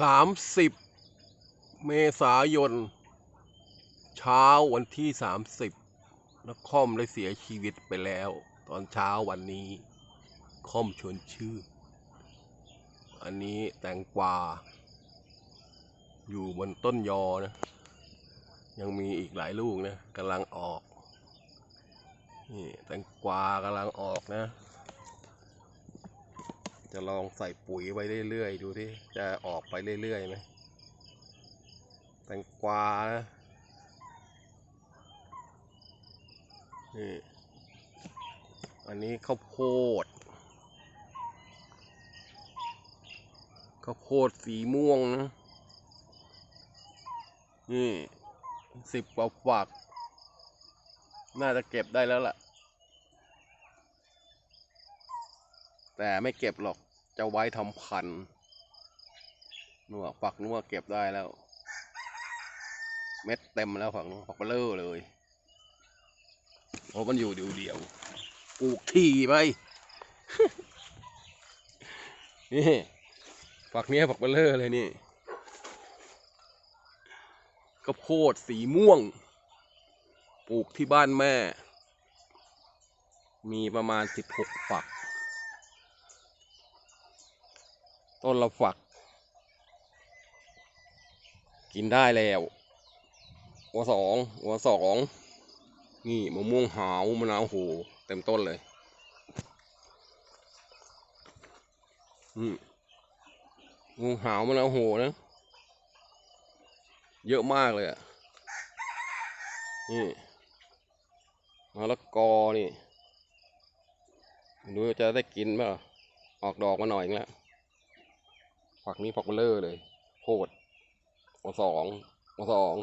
สามสิบเมษายน เช้าวันที่สามสิบนครได้เสียชีวิตไปแล้ว ตอนเช้าวันนี้ค่อมชวนชื่อ อันนี้แตงกวา อยู่บนต้นยอนะ ยังมีอีกหลายลูกนะกำลังออก นี่แตงกวากำลังออกนะ จะลองใส่ปุ๋ยไปเรื่อยๆ ดูที่จะออกไปเรื่อยๆไหมแตงกวานะนี่อันนี้ข้าวโพดข้าวโพดสีม่วงนะ นี่สิบกว่าฝัก น่าจะเก็บได้แล้วล่ะ แต่ไม่เก็บหรอก จะไว้ทำพันธุ์นัวฝักนัวเก็บได้แล้ว เม็ดเต็มแล้วฝักนัวฝักเบลอเลยเพราะมันอยู่เดียวเดียวๆปลูกที่ไปนี่ฝักเนี้ยฝักเบลอเลยนี่ข้าวโพดสีม่วง ปลูกที่บ้านแม่ มีประมาณสิบหกฝัก ต้นละฝัก กินได้แล้วหัวสองหัวสองนี่มะม่วงหาวมะนาวโหเต็มต้นเลยอืมมะม่วงหาวมะนาวโหนะเยอะมากเลยอะนี่มะละกอนี่ไม่รู้จะได้กินเปล่าออกดอกมาหน่อยอีกแล้ว ฝักนี้ฝักเบลอร์เลยโหดโอสองโอสอง